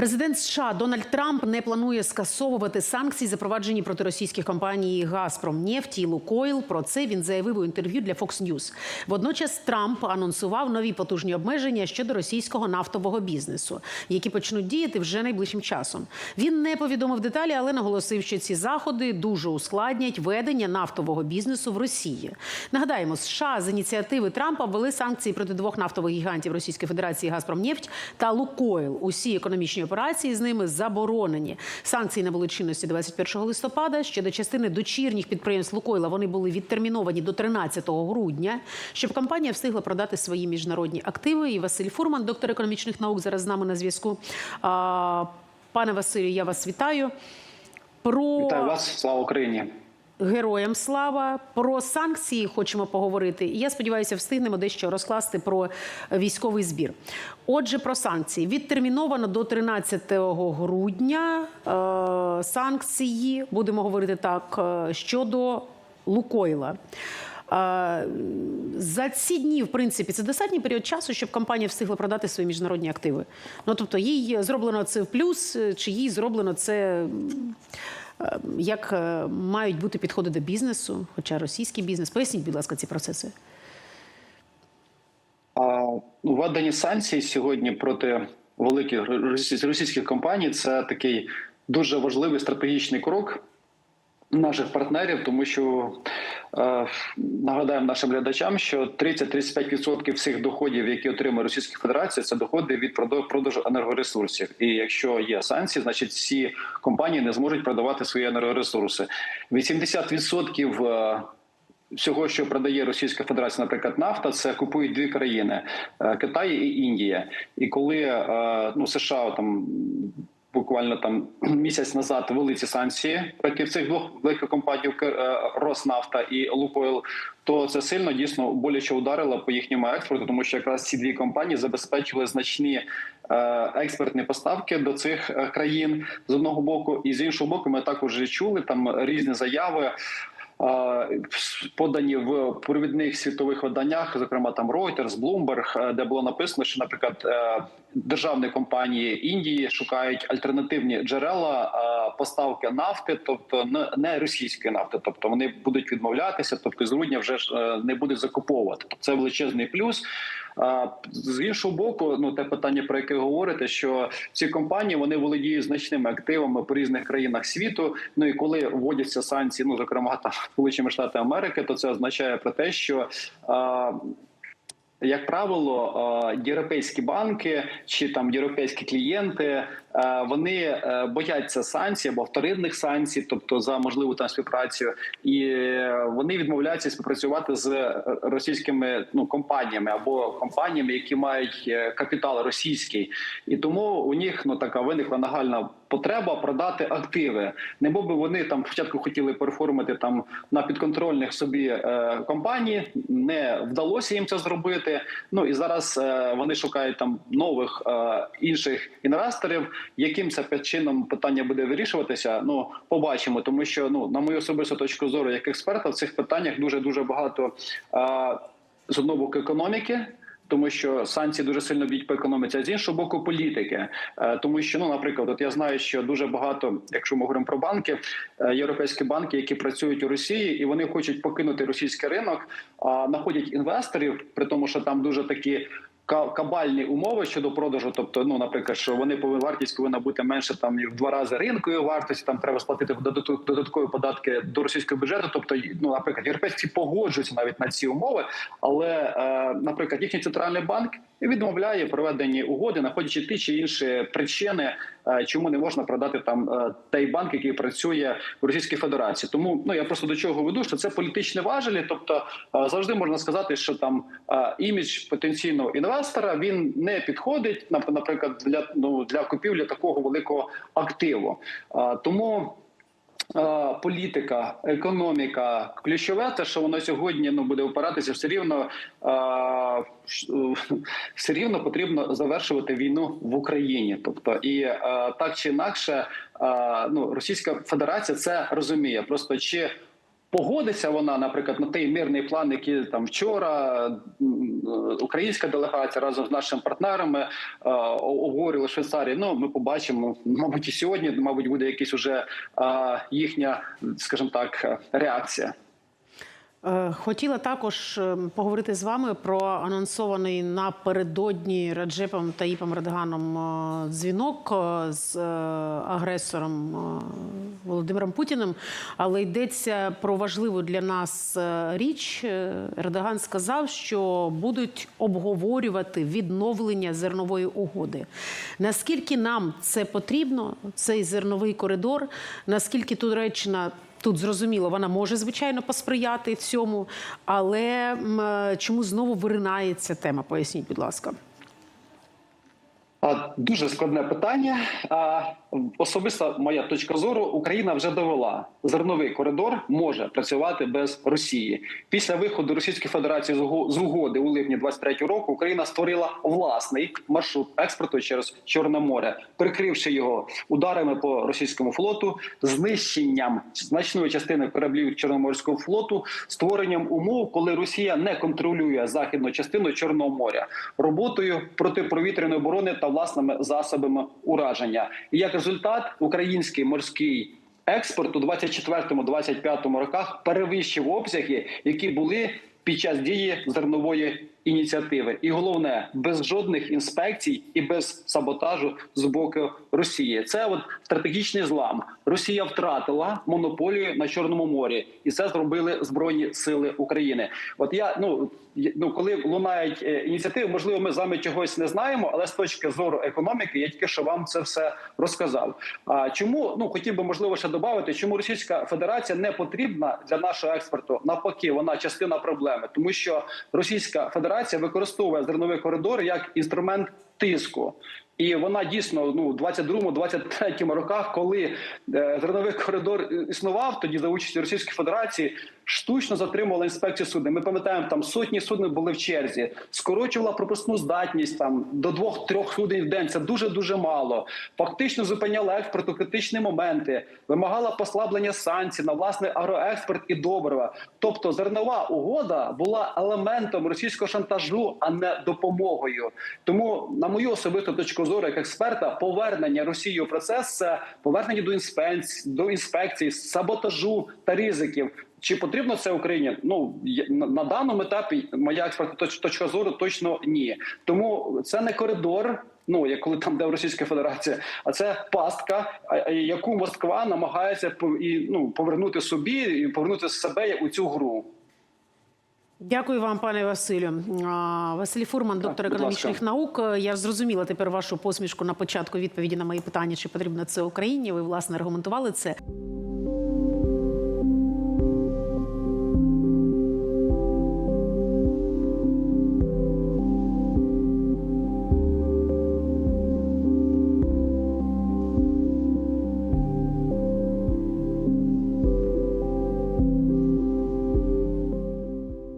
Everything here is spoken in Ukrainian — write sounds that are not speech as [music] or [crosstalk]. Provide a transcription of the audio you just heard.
Президент США Дональд Трамп не планує скасовувати санкції, запроваджені проти російських компаній Газпром Нефті Лукойл. Про це він заявив у інтерв'ю для Fox News. Водночас Трамп анонсував нові потужні обмеження щодо російського нафтового бізнесу, які почнуть діяти вже найближчим часом. Він не повідомив деталі, але наголосив, що ці заходи дуже ускладнять ведення нафтового бізнесу в Росії. Нагадаємо, США з ініціативи Трампа ввели санкції проти двох нафтових гігантів Російської Федерації Газпромнефть та Лукойл. Усі економічні операції з ними заборонені. Санкції набули чинності 21 листопада. Щодо частини дочірніх підприємств Лукойла вони були відтерміновані до 13 грудня, щоб компанія встигла продати свої міжнародні активи. І Василь Фурман, доктор економічних наук, зараз з нами на зв'язку. Пане Василю, я вас вітаю. Про Вітаю вас, слава Україні. Героям слава про санкції хочемо поговорити. Я сподіваюся, встигнемо дещо розкласти про військовий збір. Отже, про санкції відтерміновано до 13 грудня. Е, санкції будемо говорити так е, щодо Лукойла. Е, За ці дні, в принципі, це достатній період часу, щоб компанія встигла продати свої міжнародні активи. Ну тобто, їй зроблено це в плюс, чи їй зроблено це е, як е, мають бути підходи до бізнесу, хоча російський бізнес. Поясніть, будь ласка, ці процеси. Введені санкції сьогодні проти великих російських компаній це такий дуже важливий стратегічний крок наших партнерів, тому що е, нагадаємо нашим глядачам, що 30-35% всіх доходів, які отримує Російська Федерація, це доходи від продажу, енергоресурсів. І якщо є санкції, значить всі компанії не зможуть продавати свої енергоресурси. 80% е, Всього, що продає Російська Федерація, наприклад, нафта, це купують дві країни е, Китай і Індія. І коли е, ну США там буквально там [clears throat] місяць назад ввели ці санкції проти цих двох великих компаній е, Роснафта і Лукойл, то це сильно дійсно боляче ударило по їхньому експорту, тому що якраз ці дві компанії забезпечили значні е, експортні поставки до цих е, країн з одного боку, і з іншого боку, ми також чули там різні заяви. Подані в провідних світових виданнях, зокрема там Reuters, Bloomberg, е, де було написано, що, наприклад, е, державні компанії Індії шукають альтернативні джерела е, поставки нафти, тобто не- російської нафти, тобто вони будуть відмовлятися, тобто з грудня вже не будуть закуповувати. Тобто це величезний плюс. З іншого боку, ну те питання, про яке говорите, що ці компанії вони володіють значними активами по різних країнах світу. Ну і коли вводяться санкції, ну зокрема там Сполучені Штати Америки, то це означає про те, що як правило, європейські банки чи там європейські клієнти вони е, бояться санкцій або вторинних санкцій, тобто за можливу там співпрацю, і е, вони відмовляються співпрацювати з е, російськими ну компаніями або компаніями, які мають е, капітал російський, і тому у них ну така виникла нагальна потреба продати активи. Не би вони там спочатку хотіли переформити там на підконтрольних собі е, компанії, не вдалося їм це зробити. Ну і зараз е, вони шукають там нових е, інших інвесторів. Яким це чином питання буде вирішуватися? Ну побачимо, тому що ну на мою особисту точку зору, як експерта, в цих питаннях дуже дуже багато е, з одного боку економіки. Тому що санкції дуже сильно б'ють по економіці, а з іншого боку, політики. Е, Тому що, ну, наприклад, от я знаю, що дуже багато, якщо ми говоримо про банки, е, європейські банки, які працюють у Росії, і вони хочуть покинути російський ринок, а знаходять інвесторів, при тому, що там дуже такі. Ка- Кабальні умови щодо продажу, тобто, ну наприклад, що вони повинні вартість повинна бути менше там в два рази ринкової вартості. Там треба сплатити додаткові податки до російського бюджету. Тобто, ну наприклад, європейці погоджуються навіть на ці умови, але, е, наприклад, їхній центральний банк відмовляє проведені угоди, знаходячи ті чи інші причини, е, чому не можна продати там е, той банк, який працює в Російській Федерації. Тому ну я просто до чого веду, що це політичні важелі. Тобто завжди можна сказати, що там імідж потенційного інвестора він не підходить нап- наприклад, для ну для купівлі такого великого активу. Е, Тому політика, економіка, ключове, те, що воно сьогодні ну буде опиратися, все рівно все рівно потрібно завершувати війну в Україні. Тобто, і так чи інакше, ну Російська Федерація це розуміє. Просто чи Погодиться вона, наприклад, на той мирний план, який там вчора е, українська делегація разом з нашими партнерами е, обговорювали Швейцарії. Ну, ми побачимо, мабуть, і сьогодні, мабуть, буде якась уже е, їхня, скажімо так, реакція. Е, Хотіла також е, поговорити з вами про анонсований напередодні Раджепом Таїпом Радганом е, дзвінок з агресором Володимиром Путіним. Але йдеться про важливу для нас річ. Ердоган сказав, що будуть обговорювати відновлення зернової угоди. Наскільки нам це потрібно, цей зерновий коридор? Наскільки Туреччина Тут зрозуміло, вона може звичайно посприяти цьому, але е, чому знову виринається тема? Поясніть, будь ласка. Дуже складне питання. Особиста моя точка зору: Україна вже довела зерновий коридор може працювати без Росії. Після виходу Російської Федерації з угоди у липні 23 року Україна створила власний маршрут експорту через Чорне море, прикривши його ударами по російському флоту, знищенням значної частини кораблів Чорноморського флоту, створенням умов, коли Росія не контролює західну частину Чорного моря, роботою протиповітряної оборони та власними засобами ураження. І як результат, український морський експорт у 24-25 роках перевищив обсяги, які були під час дії зернової ініціативи. І головне, без жодних інспекцій і без саботажу з боку Росії. Це от стратегічний злам. Росія втратила монополію на Чорному морі, і це зробили збройні сили України. От я ну ну коли лунають е, ініціативи, можливо, ми з вами чогось не знаємо, але з точки зору економіки, я тільки що вам це все розказав. А чому ну хотів би можливо ще додати, чому Російська Федерація не потрібна для нашого експорту? Навпаки, вона частина проблеми, тому що Російська Федерація використовує зерновий коридор як інструмент тиску. І вона дійсно ну 22-23 роках, коли е, зерновий коридор існував, тоді за участі Російської Федерації штучно затримувала інспекцію суден. Ми пам'ятаємо, там сотні суден були в черзі, скорочувала пропускну здатність там до двох-трьох суден в день. Це дуже дуже мало. Фактично зупиняла експорт у критичні моменти, вимагала послаблення санкцій на власний агроекспорт і добрива. Тобто зернова угода була елементом російського шантажу, а не допомогою. Тому, на мою особисту точку зору, як експерта, повернення Росії у процес це повернення до інспекцій, до інспекцій, саботажу та ризиків. Чи потрібно це Україні? Ну на, даному етапі моя експертна точ- точка зору точно ні. Тому це не коридор. Ну як коли там де Російська Федерація, а це пастка, яку Москва намагається і ну повернути собі і повернути себе у цю гру. Дякую вам, пане Василю. Василь Фурман, доктор так, економічних наук. Я зрозуміла тепер вашу посмішку на початку відповіді на мої питання, чи потрібно це Україні. Ви власне аргументували це.